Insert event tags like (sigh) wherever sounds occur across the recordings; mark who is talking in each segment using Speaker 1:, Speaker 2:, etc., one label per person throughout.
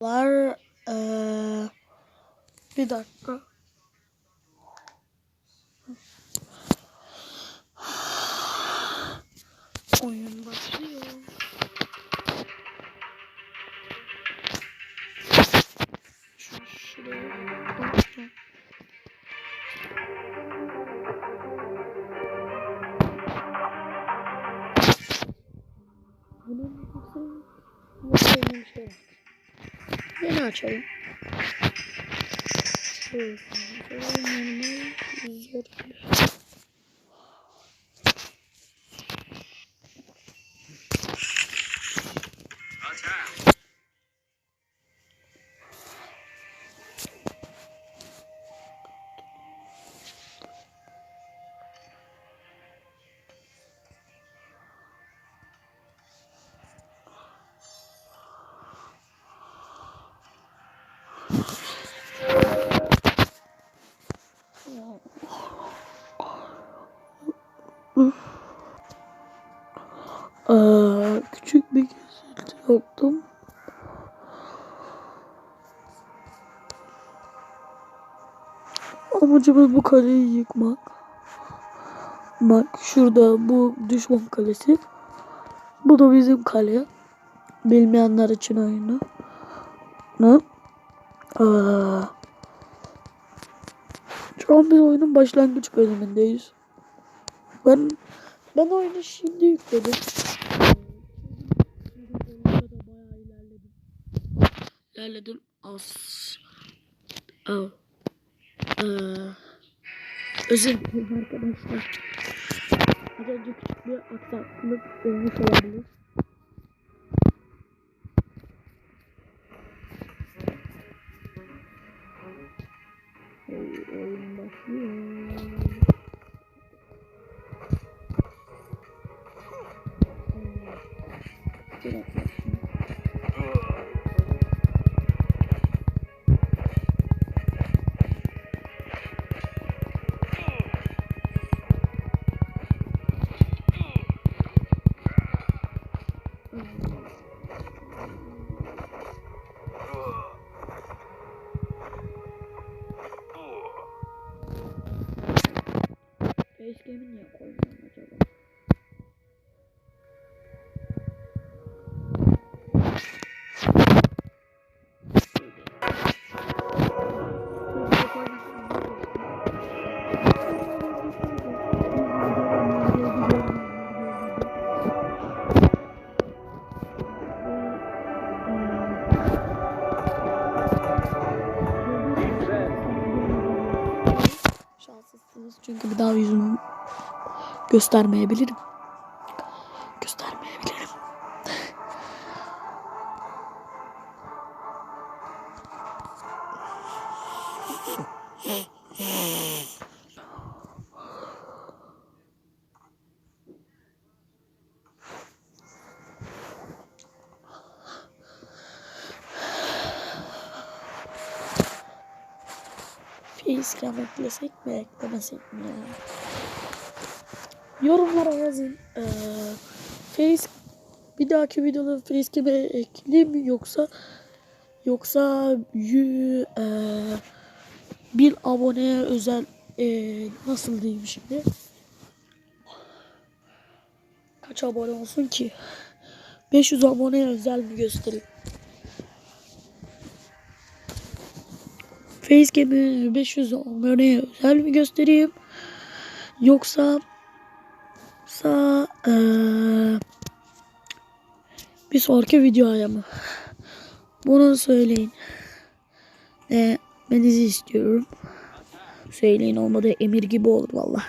Speaker 1: Var. Ee, bir dakika. Oyun başlıyor. Şu şuraya bakacağım. Bunun nasıl? Bir şey açalım. Şöyle. Aa, küçük bir kesinti yaptım. Amacımız bu kaleyi yıkmak. Bak şurada bu düşman kalesi. Bu da bizim kale. Bilmeyenler için oyunu. Ne? Şu an biz oyunun başlangıç bölümündeyiz. Ben ben oyunu şimdi yükledim. İlerledim. Az. Al. Ee, özür dilerim arkadaşlar. Az önce küçük bir aksaklık olmuş olabilir. і мені колір. Çünkü bir daha yüzümü göstermeyebilirim. Göstermeyebilirim. Facecam eklesek mi eklemesek mi ya? Yorumlara yazın. Ee, bir dahaki videoda facecam'e ekleyeyim mi yoksa yoksa yü, e, bir aboneye özel e, nasıl diyeyim şimdi? Kaç abone olsun ki? 500 aboneye özel mi göstereyim? Facecam'i 500 aboneye özel mi göstereyim? Yoksa sa eee, bir sonraki videoya mı? Bunu söyleyin. Ne benizi istiyorum. Söyleyin olmadı emir gibi olur valla.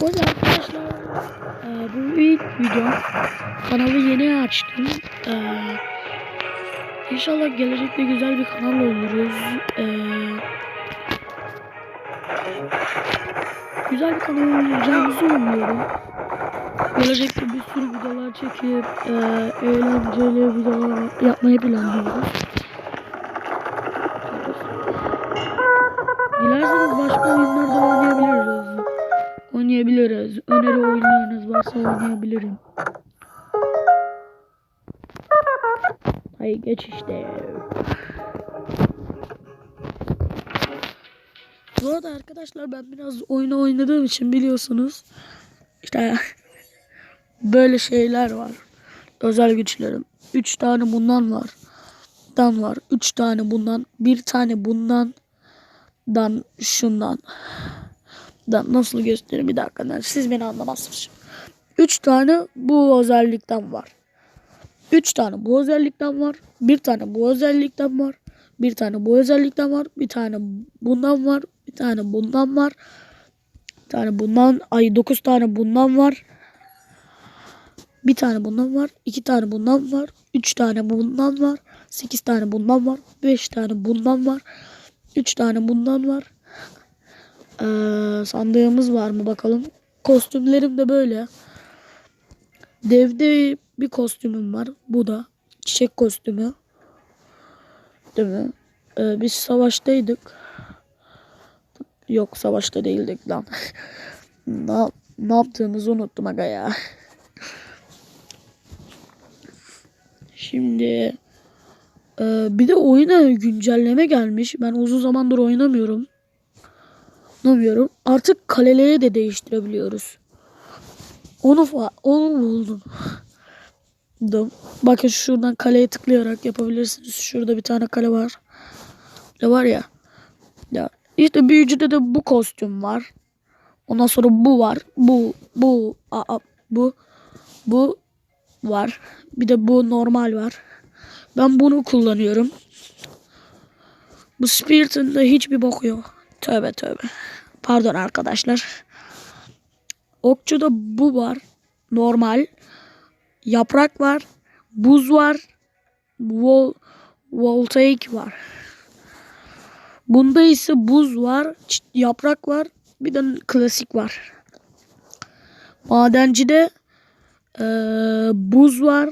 Speaker 1: O yüzden arkadaşlar e, bu ilk video kanalı yeni açtım. E, inşallah gelecekte güzel bir kanal oluruz. E, güzel bir kanal olacağımızı umuyorum. Gelecekte bir sürü videolar çekip e, eğlenceli videolar yapmayı planlıyoruz. Dilerseniz başka oyunlarda oynayabiliriz. Öneri oyunlarınız varsa oynayabilirim. Hayır geç işte. Bu arada arkadaşlar ben biraz oyunu oynadığım için biliyorsunuz. İşte (laughs) böyle şeyler var. Özel güçlerim. 3 tane bundan var. Dan var. 3 tane bundan. Bir tane bundan. Dan şundan. Dan nasıl göstereyim bir dakika. Siz beni anlamazsınız. 3 tane bu özellikten var. 3 tane bu özellikten var. Bir tane bu özellikten var. Bir tane bu özellikten var. Bir tane bundan var. Bir tane bundan var. Bir tane bundan. Ay 9 tane bundan var. Bir tane bundan var. iki tane bundan var. Üç tane bundan var. Sekiz tane bundan var. Beş tane bundan var. Üç tane bundan var. Ee, sandığımız var mı bakalım. Kostümlerim de böyle. Devde bir kostümüm var. Bu da çiçek kostümü. Değil mi? Ee, biz savaştaydık. Yok savaşta değildik lan. (laughs) ne, ne yaptığımızı unuttum aga ya. Şimdi e, bir de oyuna güncelleme gelmiş. Ben uzun zamandır oynamıyorum. Oynamıyorum. Artık kaleleri de değiştirebiliyoruz. Onu fa- onu buldum. Dum. Bakın şuradan kaleye tıklayarak yapabilirsiniz. Şurada bir tane kale var. Ne var ya. Ya işte büyücüde de bu kostüm var. Ondan sonra bu var. Bu bu aa, bu bu var. Bir de bu normal var. Ben bunu kullanıyorum. Bu Spirit'in de hiçbir boku yok. Tövbe tövbe. Pardon arkadaşlar. Okçuda bu var. Normal. Yaprak var. Buz var. Vol voltaik var. Bunda ise buz var. Yaprak var. Bir de klasik var. Madencide ee, buz var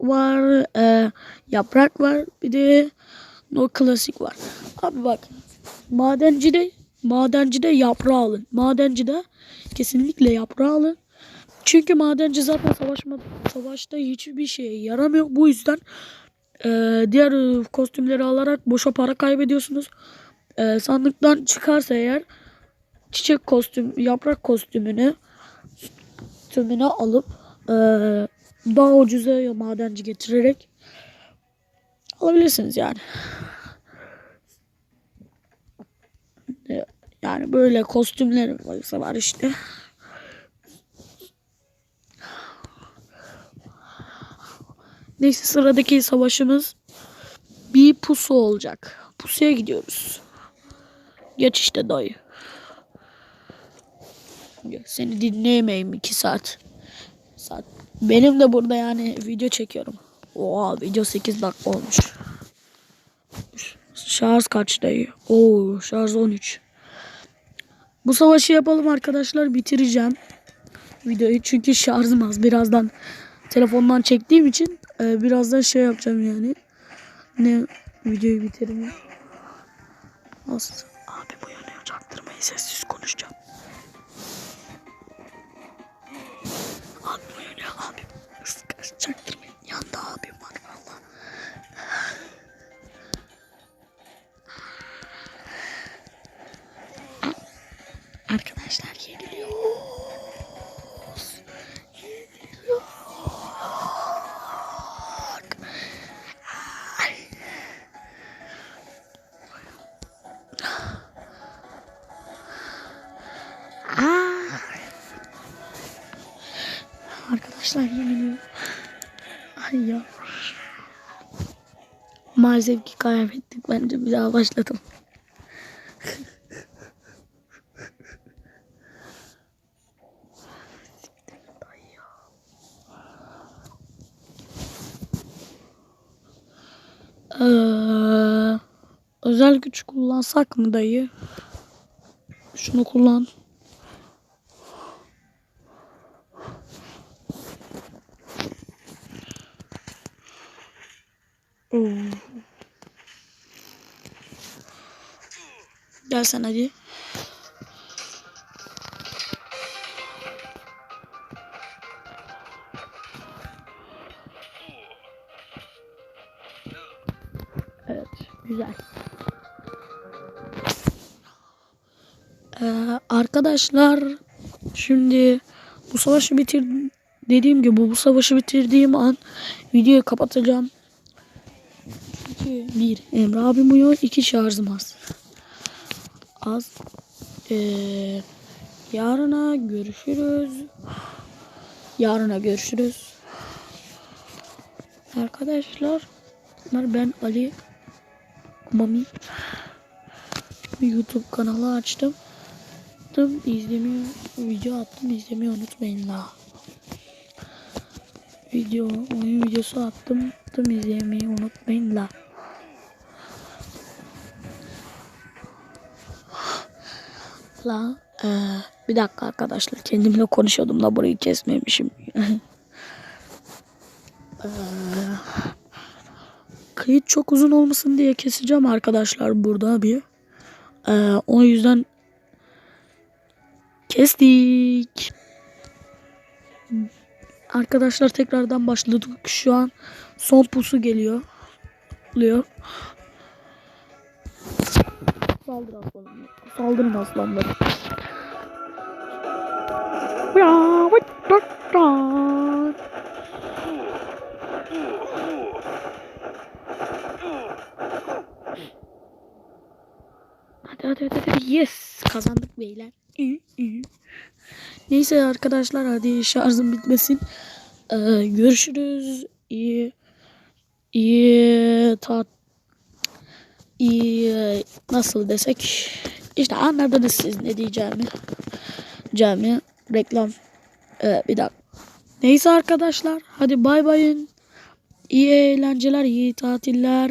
Speaker 1: var ee, yaprak var bir de no klasik var abi bak madencide madencide yaprağı alın. Madencide kesinlikle yaprağı alın. Çünkü madenci zaten savaşma, savaşta hiçbir şeye yaramıyor. Bu yüzden ee, diğer kostümleri alarak boşa para kaybediyorsunuz. Ee, sandıktan çıkarsa eğer çiçek kostüm yaprak kostümünü tümünü alıp eee, daha ucuza madenci getirerek alabilirsiniz yani. E, Yani böyle kostümler varsa var işte. Neyse sıradaki savaşımız bir pusu olacak. Pusuya gidiyoruz. Geç işte dayı. Seni dinleyemeyim iki saat. saat. Benim de burada yani video çekiyorum. Oha video 8 dakika olmuş. Şarj kaç dayı? Oo şarj 13. Bu savaşı yapalım arkadaşlar bitireceğim videoyu. Çünkü şarjım az. Birazdan telefondan çektiğim için e, birazdan şey yapacağım yani. Ne videoyu bitireyim? Az. Abi bu yanıyor. Çaktırmayın. Sessiz konuşacağım. Abi bu yanıyor. Abi Sıkar, çaktırmayın Arkadaşlar yeniliyor. Ay ya. Maalesef ki kaybettik. Bence bir daha başladım. Ee, özel güç kullansak mı dayı? Şunu kullan. Gel sen hadi. Evet, güzel. Ee, arkadaşlar şimdi bu savaşı bitir dediğim gibi bu savaşı bitirdiğim an videoyu kapatacağım. Çünkü bir Emre abim uyuyor, iki şarjım az. Az. Ee, yarına görüşürüz. Yarına görüşürüz. Arkadaşlar ben Ali Mami bir YouTube kanalı açtım. Attım, izlemeyi, video attım izlemeyi unutmayın la. Video, oyun videosu attım, attım izlemeyi unutmayın la. La, eee, bir dakika arkadaşlar kendimle konuşuyordum da burayı kesmemişim. Eee, (laughs) kayıt çok uzun olmasın diye keseceğim arkadaşlar burada bir. Eee, o yüzden kestik. Arkadaşlar tekrardan başladık. Şu an son pusu geliyor. Oluyor. Saldır aslanım. Saldırın vıt. Hadi hadi hadi hadi. Yes. Kazandık beyler. Neyse arkadaşlar hadi şarjım bitmesin. Ee, görüşürüz. İyi. İyi tat. İyi nasıl desek. İşte anladınız siz ne diyeceğimi. Cami reklam. Ee, bir dakika. Neyse arkadaşlar hadi bay bayın. İyi eğlenceler, iyi tatiller.